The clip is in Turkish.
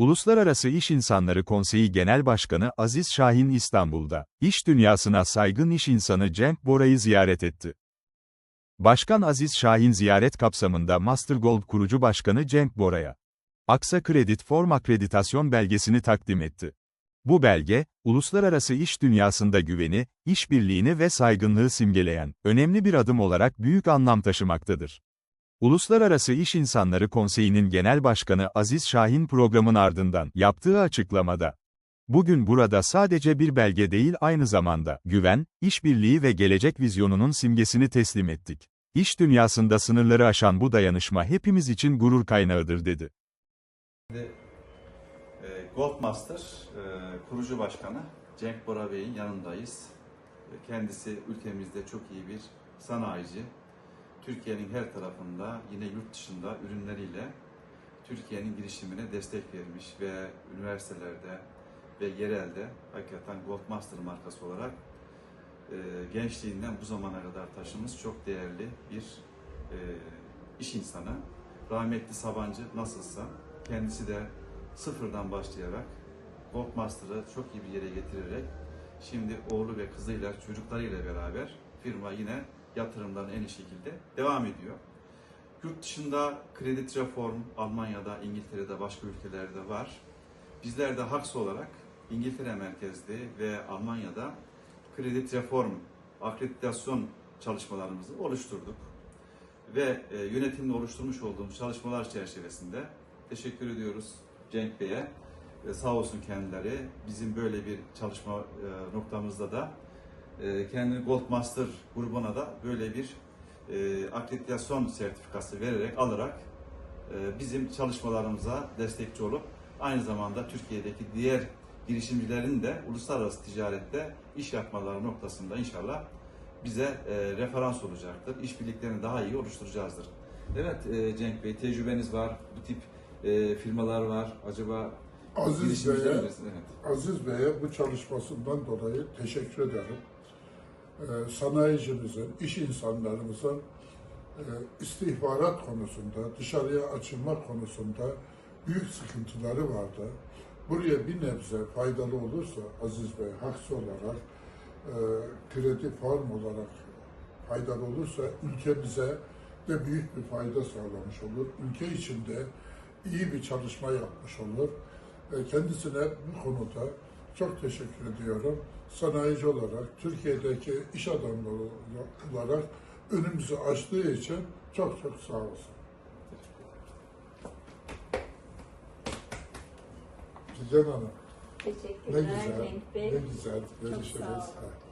Uluslararası İş İnsanları Konseyi Genel Başkanı Aziz Şahin İstanbul'da, iş dünyasına saygın iş insanı Cenk Bora'yı ziyaret etti. Başkan Aziz Şahin ziyaret kapsamında Master Gold kurucu başkanı Cenk Bora'ya Aksa Credit Form akreditasyon belgesini takdim etti. Bu belge, uluslararası iş dünyasında güveni, işbirliğini ve saygınlığı simgeleyen, önemli bir adım olarak büyük anlam taşımaktadır. Uluslararası İş İnsanları Konseyi'nin Genel Başkanı Aziz Şahin programın ardından yaptığı açıklamada, Bugün burada sadece bir belge değil aynı zamanda güven, işbirliği ve gelecek vizyonunun simgesini teslim ettik. İş dünyasında sınırları aşan bu dayanışma hepimiz için gurur kaynağıdır dedi. E, Goldmaster e, kurucu başkanı Cenk Bora Bey'in yanındayız. E, Kendisi ülkemizde çok iyi bir sanayici. Türkiye'nin her tarafında yine yurt dışında ürünleriyle Türkiye'nin girişimine destek vermiş ve üniversitelerde ve yerelde hakikaten Goldmaster markası olarak e, gençliğinden bu zamana kadar taşımış çok değerli bir e, iş insanı. Rahmetli Sabancı nasılsa kendisi de sıfırdan başlayarak Goldmaster'ı çok iyi bir yere getirerek şimdi oğlu ve kızıyla çocuklarıyla beraber firma yine yatırımlarına en iyi şekilde devam ediyor. Yurt dışında Credit Reform Almanya'da, İngiltere'de, başka ülkelerde var. Bizler de Haks olarak İngiltere merkezli ve Almanya'da Credit Reform akreditasyon çalışmalarımızı oluşturduk. Ve e, yönetimle oluşturmuş olduğumuz çalışmalar çerçevesinde teşekkür ediyoruz Cenk Bey'e. E, sağ olsun kendileri. Bizim böyle bir çalışma e, noktamızda da e, kendi Goldmaster grubuna da böyle bir e, akreditasyon sertifikası vererek alarak e, bizim çalışmalarımıza destekçi olup aynı zamanda Türkiye'deki diğer girişimcilerin de uluslararası ticarette iş yapmaları noktasında inşallah bize e, referans olacaktır. İşbirliklerini daha iyi oluşturacağızdır. Evet e, Cenk Bey tecrübeniz var. Bu tip e, firmalar var. Acaba Aziz Bey'e? Evet. Aziz Bey'e bu çalışmasından dolayı teşekkür ederim. Ee, sanayicimizin, iş insanlarımızın e, istihbarat konusunda, dışarıya açılma konusunda büyük sıkıntıları vardı. Buraya bir nebze faydalı olursa Aziz Bey haksı olarak, e, kredi form olarak faydalı olursa ülkemize de büyük bir fayda sağlamış olur. Ülke içinde iyi bir çalışma yapmış olur. E, Kendisine bu konuda çok teşekkür ediyorum. Sanayici olarak, Türkiye'deki iş adamları olarak önümüzü açtığı için çok çok sağ olsun. Figen Hanım, ne Teşekkürler güzel, Cenk Bey. ne güzel. Çok Görüşürüz. sağ olun. Ha.